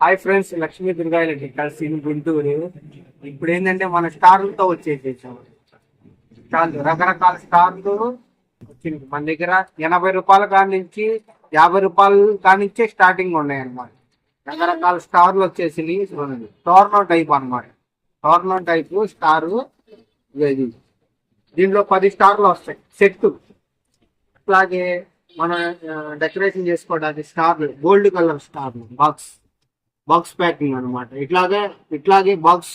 Hi friends Lakshmi Durga Reddy కలిసి గుంటూరు. ఇప్పుడు ఏంటంటే మన స్టార్లతో వచ్చేసేసాము స్టార్లు రకరకాల స్టార్లు వచ్చింది. మన దగ్గర ఎనభై రూపాయల కాడి నుంచి యాభై రూపాయల కాడి నుంచే స్టార్టింగ్ ఉన్నాయన్నమాట. రకరకాల స్టార్లు వచ్చేసి చూడండి టోర్నో టైప్ అనమాట టోర్నో టైప్ స్టార్ ఇది దీంట్లో పది స్టార్లు వస్తాయి. సెట్ అలాగే మన డెకరేషన్ చేసుకోవడానికి స్టార్లు గోల్డ్ కలర్ స్టార్లు బాక్స్. బాక్స్ ప్యాకింగ్ అన్నమాట. ఇట్లాగే ఇట్లాగే బాక్స్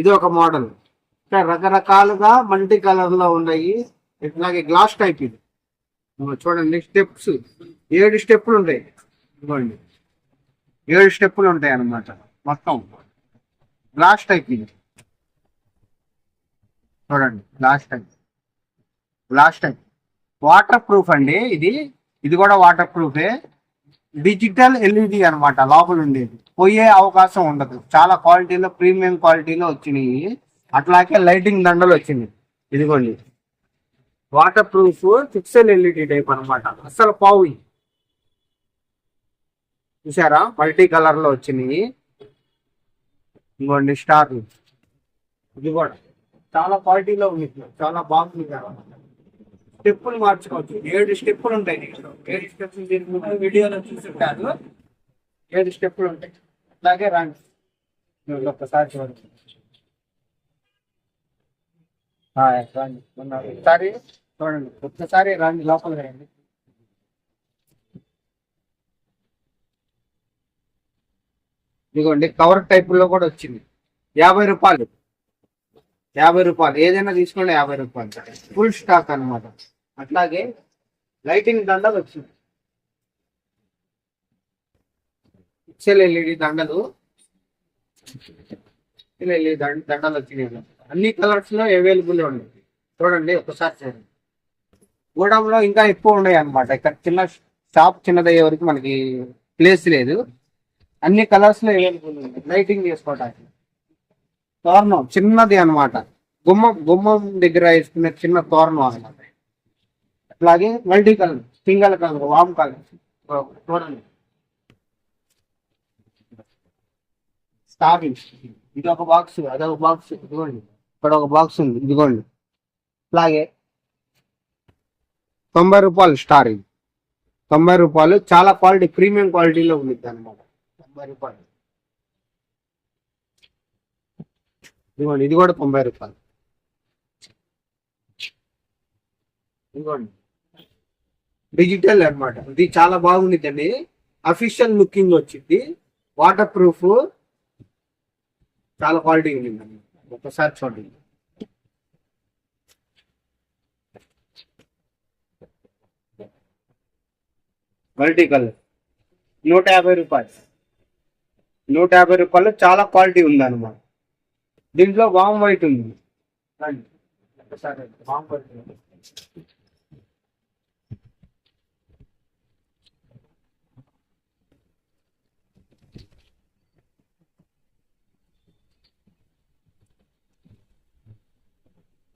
ఇది ఒక మోడల్ ఇట్లా రకరకాలుగా మల్టీ కలర్లో ఉన్నాయి. ఇట్లాగే గ్లాస్ టైప్ ఇది. చూడండి స్టెప్స్ ఏడు స్టెప్పులు ఉంటాయి. ఇదిగోండి. ఏడు స్టెప్పులు ఉంటాయి అన్నమాట మొత్తం. గ్లాస్ టైప్ ఇది. చూడండి glass type glass type waterproof అండి ఇది. ఇది కూడా వాటర్ ప్రూఫే డిజిటల్ ఎల్ఈడి అనమాట లోపల ఉండేది. పోయే అవకాశం ఉండదు. చాలా క్వాలిటీలో ప్రీమియం క్వాలిటీలో వచ్చినాయి. అట్లాగే లైటింగ్ దండలు వచ్చింది ఇదిగోండి. Waterproof pixel LED type అనమాట అసలు పావు. చూసారా మల్టీ కలర్లో వచ్చినాయి. ఇంకోండి స్టార్ ఇది కూడా చాలా క్వాలిటీలో ఉంది చాలా బాగుంది. స్టెప్పులు మార్చుకోవచ్చు. ఏడు స్టెప్పులు ఉంటాయి దీంట్లో ఏడు స్టెప్పులు దీని ముందు వీడియోలో చూసుంటారు ఏడు స్టెప్పులు ఉంటాయి. అలాగే రండి. ఒక్కసారి చూడండి. రండి. ఒకసారి చూడండి. ఒక్కసారి రండి. లోపల రండి ఇదిగోండి. కవర్ టైప్లో కూడా వచ్చింది. యాభై రూపాయలు. యాభై రూపాయలు. ఏదైనా తీసుకోండి. యాభై రూపాయలు. ఫుల్ స్టాక్ అన్నమాట. అట్లాగే లైటింగ్ దండలు వచ్చింది పిక్సెల్ ఎల్ఈడి దండలు పిక్సెల్ ఎల్ఈడి దండలు వచ్చినాయి అన్ని కలర్స్లో అవైలబుల్ ఉన్నాయి. చూడండి ఒకసారి చూడండి. గోడంలో ఇంకా ఎక్కువ ఉన్నాయి అనమాట ఇక్కడ చిన్న షాప్ చిన్నదయ్యే వరకు మనకి ప్లేస్ లేదు. అన్ని కలర్స్లో అవైలబుల్ ఉంది లైటింగ్ చేసుకోవడానికి తోరణం చిన్నది అన్నమాట. గుమ్మం గుమ్మం దగ్గర వేసుకునే చిన్న తోరణం అన్నమాట. అట్లాగే multi colour single colour warm colour చూడండి స్టార్టింగ్. ఇది ఒక బాక్స్ అదొక బాక్స్ ఇదిగోండి. ఇక్కడ ఒక బాక్స్ ఉంది. ఇదిగోండి. అలాగే తొంభై రూపాయలు స్టార్ ఇది తొంభై రూపాయలు చాలా క్వాలిటీ ప్రీమియం క్వాలిటీలో ఉంది అనమాట తొంభై రూపాయలు. ఇదిగోండి. ఇది కూడా తొంభై రూపాయలు. ఇదిగోండి. డిజిటల్ అన్నమాట. ఇది చాలా బాగుండిద్దండి. అఫీషియల్ లుకింగ్ వచ్చింది. వాటర్ ప్రూఫ్ చాలా క్వాలిటీ ఉండిందండి. ఒకసారి చూడండి. మల్టీ కలర్ నూట యాభై రూపాయలు. నూట యాభై రూపాయలు చాలా క్వాలిటీ ఉంది అనమాట దీంట్లో వామ్ వైట్ ఉంది. రండి. ఒకసారి వామ్ వైట్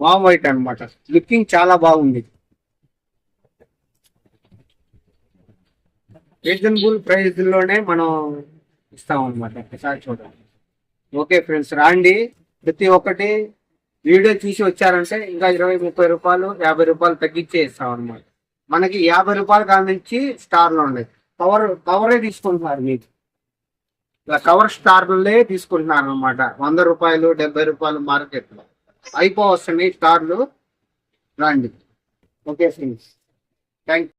వామ్ వైట్ అన్నమాట. లుకింగ్ చాలా బాగుంది. రీజనబుల్ ప్రైస్లోనే మనం ఇస్తాం అనమాట ఒకసారి చూడండి ఓకే ఫ్రెండ్స్ రాండి. ప్రతి ఒక్కటి వీడియో చూసి వచ్చారంటే ఇంకా ఇరవై ముప్పై రూపాయలు యాభై రూపాయలు తగ్గించే ఇస్తాం అనమాట మనకి యాభై రూపాయలు కాడ నుంచి స్టార్లు ఉన్నాయి. కవర్ కవరే తీసుకుంటున్నారు మీకు ఇలా కవర్ స్టార్లే తీసుకుంటున్నారు అనమాట వంద రూపాయలు డెబ్బై రూపాయలు మార్కెట్లో అయిపో వస్తున్నాయి స్టార్లు రండి. Okay friends. థ్యాంక్